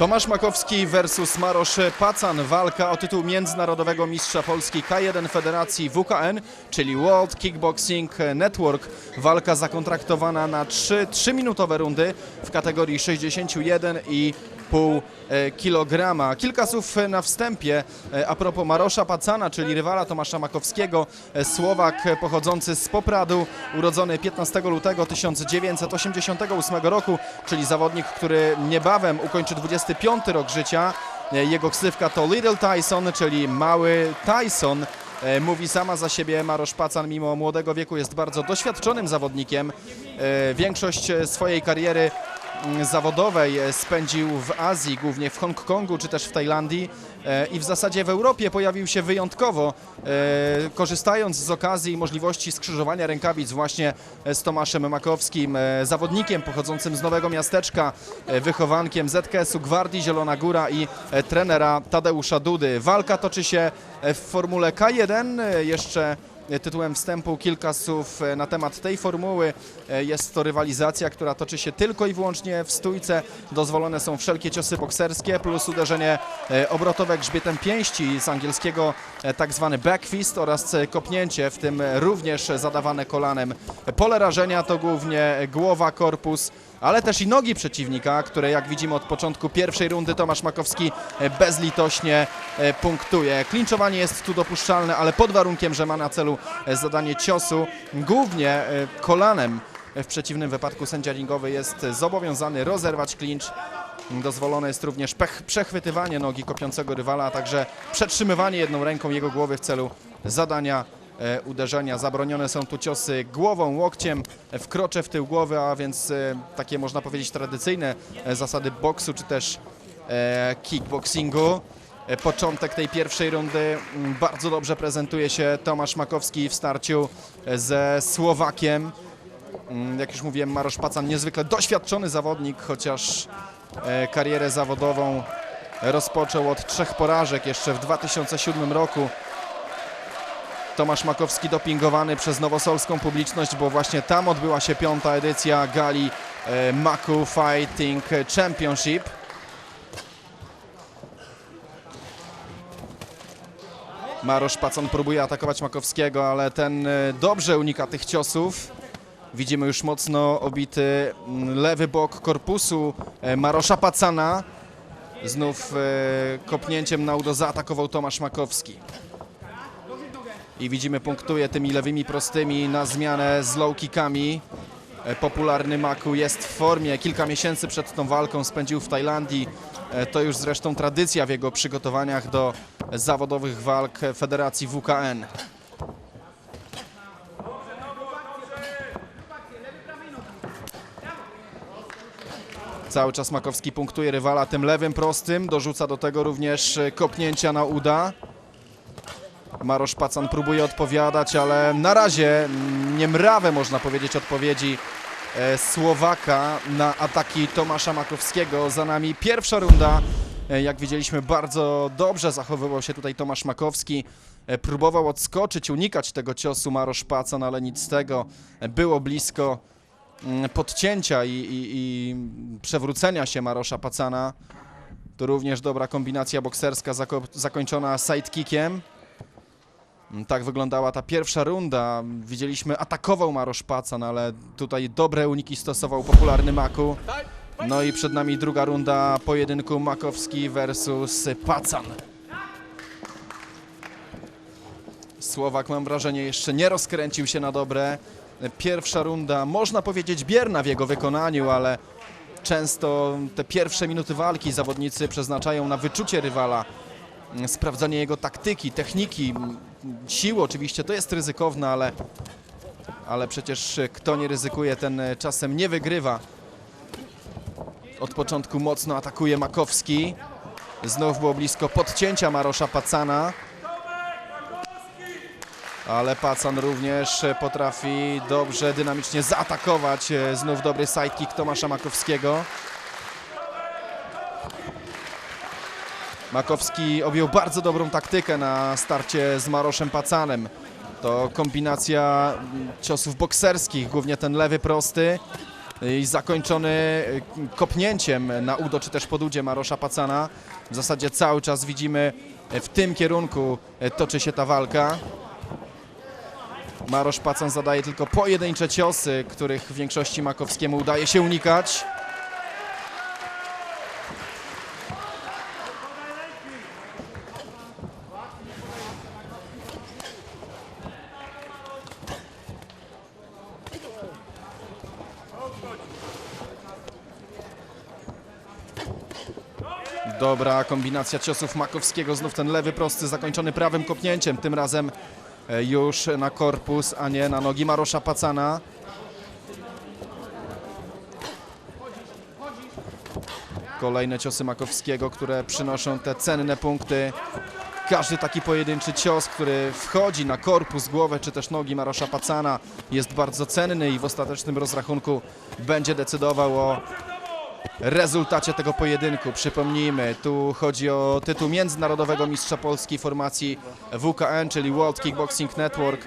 Tomasz Makowski versus Marosz Pacan. Walka o tytuł międzynarodowego mistrza Polski K1 Federacji WKN, czyli World Kickboxing Network. Walka zakontraktowana na 3 3-minutowe rundy w kategorii 61,5 kg. Kilka słów na wstępie e, a propos Marosza Pacana, czyli rywala Tomasza Makowskiego. E, Słowak pochodzący z Popradu, urodzony 15 lutego 1988 roku, czyli zawodnik, który niebawem ukończy 25 rok życia. E, Jego ksywka to Little Tyson, czyli mały Tyson. E, Mówi sama za siebie Marosz Pacan, mimo młodego wieku jest bardzo doświadczonym zawodnikiem. E, Większość e, swojej kariery zawodowej e, spędził w Azji, głównie w Hongkongu czy też w Tajlandii e, i w zasadzie w Europie pojawił się wyjątkowo, e, korzystając z okazji i możliwości skrzyżowania rękawic właśnie z Tomaszem Makowskim, zawodnikiem pochodzącym z Nowego Miasteczka, wychowankiem ZKS-u Gwardii Zielona Góra i trenera Tadeusza Dudy. Walka toczy się w Formule K1, e, jeszcze tytułem wstępu kilka słów e, na temat tej formuły. E, Jest to rywalizacja, która toczy się tylko i wyłącznie w stójce. Dozwolone są wszelkie ciosy bokserskie plus uderzenie e, obrotowe grzbietem pięści z angielskiego e, tak zwany backfist oraz e, kopnięcie, w tym również zadawane kolanem. Pole rażenia to głównie głowa, korpus, ale też i nogi przeciwnika, które jak widzimy od początku pierwszej rundy Tomasz Makowski e, bezlitośnie e, punktuje. Klinczowanie jest tu dopuszczalne, ale pod warunkiem, że ma na celu e, zadanie ciosu, głównie kolanem. W przeciwnym wypadku sędzia ringowy jest zobowiązany rozerwać klincz. Dozwolone jest również pech, przechwytywanie nogi kopiącego rywala, a także przetrzymywanie jedną ręką jego głowy w celu zadania uderzenia. Zabronione są tu ciosy głową, łokciem, e, w tył głowy, a więc e, takie można powiedzieć tradycyjne e, zasady boksu czy też e, kickboxingu. E, Początek tej pierwszej rundy mm, bardzo dobrze prezentuje się Tomasz Makowski w starciu e, ze Słowakiem. Mm, Jak już mówiłem, Marosz Pacan niezwykle doświadczony zawodnik, chociaż e, karierę zawodową rozpoczął od trzech porażek jeszcze w 2007 roku. Tomasz Makowski dopingowany przez nowosolską publiczność, bo właśnie tam odbyła się piąta edycja gali e, Maku Fighting Championship. Marosz Pacan próbuje atakować Makowskiego, ale ten e, dobrze unika tych ciosów. Widzimy już mocno obity lewy bok korpusu e, Marosza Pacana. Znów kopnięciem na udo zaatakował Tomasz Makowski. I widzimy punktuje tymi lewymi prostymi na zmianę z low kickami. E, Popularny Maku jest w formie. Kilka miesięcy przed tą walką spędził w Tajlandii. E, To już zresztą tradycja w jego przygotowaniach do zawodowych walk Federacji WKN. Cały czas Makowski punktuje rywala tym lewym prostym. Dorzuca do tego również kopnięcia na uda. Marosz Pacan próbuje odpowiadać, ale na razie mm, niemrawe można powiedzieć odpowiedzi e, Słowaka na ataki Tomasza Makowskiego. Za nami pierwsza runda. E, Jak widzieliśmy, bardzo dobrze zachowywał się tutaj Tomasz Makowski. E, Próbował odskoczyć, unikać tego ciosu Marosz Pacan, ale nic z tego. Było blisko mm, podcięcia i, i, i przewrócenia się Marosza Pacana. To również dobra kombinacja bokserska zako- zakończona sidekickiem. Tak wyglądała ta pierwsza runda. Widzieliśmy, atakował Marosz Pacan, ale tutaj dobre uniki stosował popularny Maku. No i przed nami druga runda pojedynku Makowski versus Pacan. Słowak, mam wrażenie, jeszcze nie rozkręcił się na dobre. Pierwsza runda, można powiedzieć, bierna w jego wykonaniu, ale często te pierwsze minuty walki zawodnicy przeznaczają na wyczucie rywala, sprawdzanie jego taktyki, techniki, siły oczywiście, to jest ryzykowne, ale, ale przecież kto nie ryzykuje, ten czasem nie wygrywa. Od początku mocno atakuje Makowski. Znów było blisko podcięcia Marosza Pacana. Ale Pacan również potrafi dobrze, dynamicznie zaatakować. Znów dobry sidekick Tomasza Makowskiego. Makowski objął bardzo dobrą taktykę na starcie z Maroszem Pacanem. To kombinacja ciosów bokserskich, głównie ten lewy prosty. i zakończony kopnięciem na udo czy też pod udzie Marosza Pacana. W zasadzie cały czas widzimy w tym kierunku toczy się ta walka. Marosz Pacan zadaje tylko pojedyncze ciosy, których w większości Makowskiemu udaje się unikać. Dobra kombinacja ciosów Makowskiego, znów ten lewy prosty zakończony prawym kopnięciem, tym razem e, już na korpus, a nie na nogi Marosza Pacana. Kolejne ciosy Makowskiego, które przynoszą te cenne punkty. Każdy taki pojedynczy cios, który wchodzi na korpus, głowę czy też nogi Marosza Pacana jest bardzo cenny i w ostatecznym rozrachunku będzie decydował o rezultacie tego pojedynku. Przypomnijmy, tu chodzi o tytuł międzynarodowego mistrza Polski formacji WKN, czyli World Kickboxing Network.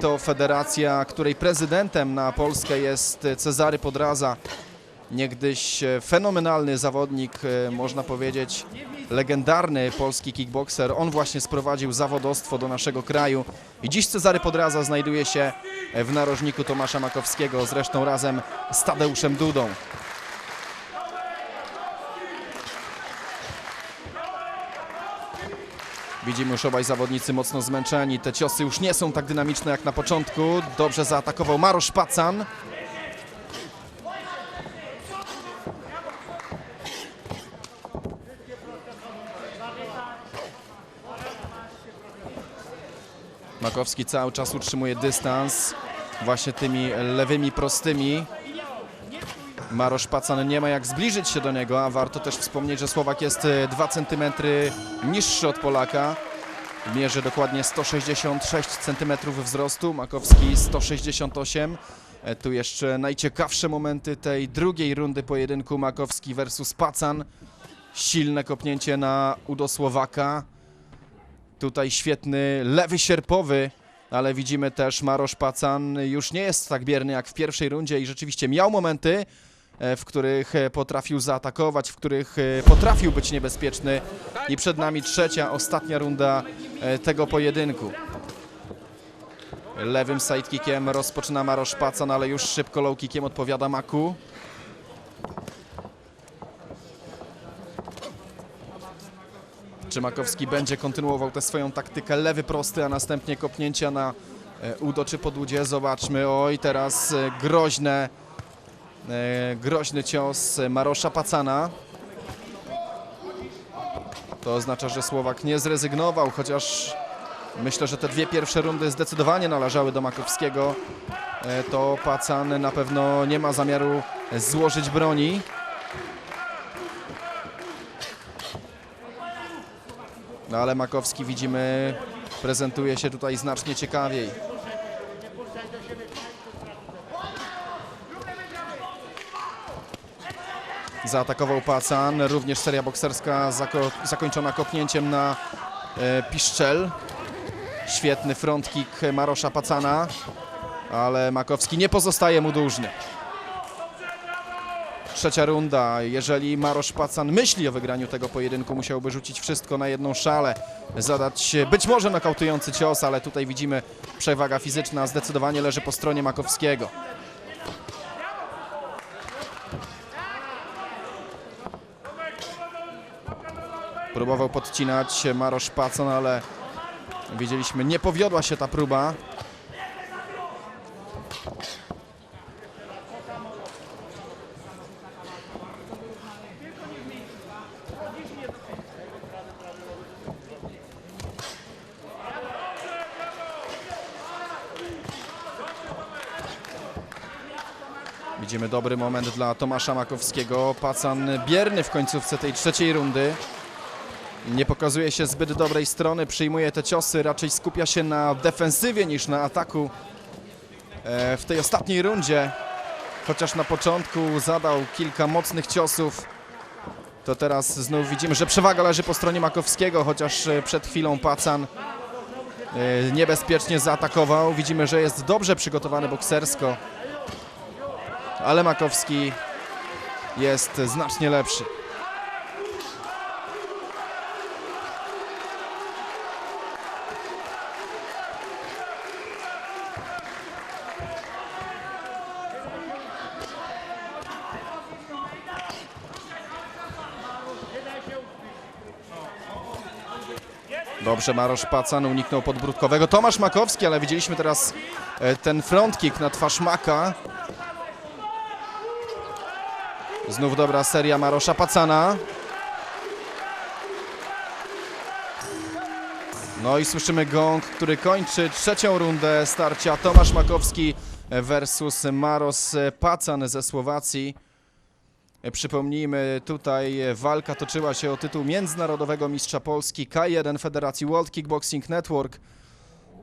To federacja, której prezydentem na Polskę jest Cezary Podraza. Niegdyś fenomenalny zawodnik, można powiedzieć, legendarny polski kickboxer. On właśnie sprowadził zawodostwo do naszego kraju i dziś Cezary Podraza znajduje się w narożniku Tomasza Makowskiego, zresztą razem z Tadeuszem Dudą. Widzimy już obaj zawodnicy mocno zmęczeni. Te ciosy już nie są tak dynamiczne jak na początku. Dobrze zaatakował Marosz Pacan. Makowski cały czas utrzymuje dystans właśnie tymi lewymi prostymi. Marosz Pacan nie ma jak zbliżyć się do niego, a warto też wspomnieć, że Słowak jest 2 cm niższy od Polaka. Mierzy dokładnie 166 cm wzrostu, Makowski 168. E, Tu jeszcze najciekawsze momenty tej drugiej rundy pojedynku Makowski versus Pacan. Silne kopnięcie na udo Słowaka. Tutaj świetny lewy sierpowy, ale widzimy też Marosz Pacan już nie jest tak bierny jak w pierwszej rundzie i rzeczywiście miał momenty, w których e, potrafił zaatakować, w których e, potrafił być niebezpieczny i przed nami trzecia, ostatnia runda e, tego pojedynku. Lewym sidekickiem rozpoczyna Marosz Pacan, ale już szybko low kickiem odpowiada Maku. Czy Makowski będzie kontynuował tę swoją taktykę lewy prosty, a następnie kopnięcia na e, udo czy podłudzie? Zobaczmy. Oj, teraz e, groźne, e, groźny cios Marosza Pacana. To oznacza, że Słowak nie zrezygnował, chociaż myślę, że te dwie pierwsze rundy zdecydowanie należały do Makowskiego. E, To Pacan na pewno nie ma zamiaru złożyć broni. No ale Makowski widzimy prezentuje się tutaj znacznie ciekawiej. Zaatakował Pacan, również seria bokserska zako zakończona kopnięciem na e, piszczel. Świetny front kick Marosza Pacana, ale Makowski nie pozostaje mu dłużny. Trzecia runda. Jeżeli Marosz Pacan myśli o wygraniu tego pojedynku, musiałby rzucić wszystko na jedną szalę, zadać być może nokautujący cios, ale tutaj widzimy przewaga fizyczna zdecydowanie leży po stronie Makowskiego. Próbował podcinać Marosz Pacan, ale widzieliśmy, nie powiodła się ta próba. Widzimy dobry moment dla Tomasza Makowskiego. Pacan bierny w końcówce tej trzeciej rundy. Nie pokazuje się zbyt dobrej strony, przyjmuje te ciosy, raczej skupia się na defensywie niż na ataku. E, W tej ostatniej rundzie, chociaż na początku zadał kilka mocnych ciosów, to teraz znów widzimy, że przewaga leży po stronie Makowskiego, chociaż e, przed chwilą Pacan e, niebezpiecznie zaatakował. Widzimy, że jest dobrze przygotowany boksersko. ale Makowski jest znacznie lepszy. Dobrze, Marosz Pacan uniknął podbródkowego. Tomasz Makowski, ale widzieliśmy teraz e, ten front kick na twarz Maka. Znów dobra seria Marosza Pacana. No i słyszymy gong, który kończy trzecią rundę starcia. Tomasz Makowski versus Maros Pacan ze Słowacji. Przypomnijmy, tutaj walka toczyła się o tytuł międzynarodowego mistrza Polski K1 Federacji World Kickboxing Network.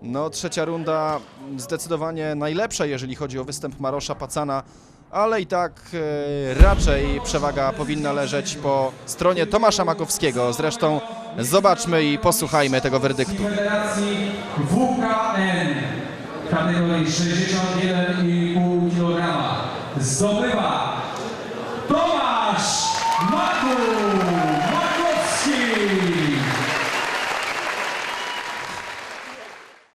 No, trzecia runda zdecydowanie najlepsza, jeżeli chodzi o występ Marosza Pacana, ale i tak e, raczej przewaga powinna leżeć po stronie Tomasza Makowskiego. Zresztą zobaczmy i posłuchajmy tego werdyktu. Federacji WKN kategorii 61,5 kg zdobywa Marco.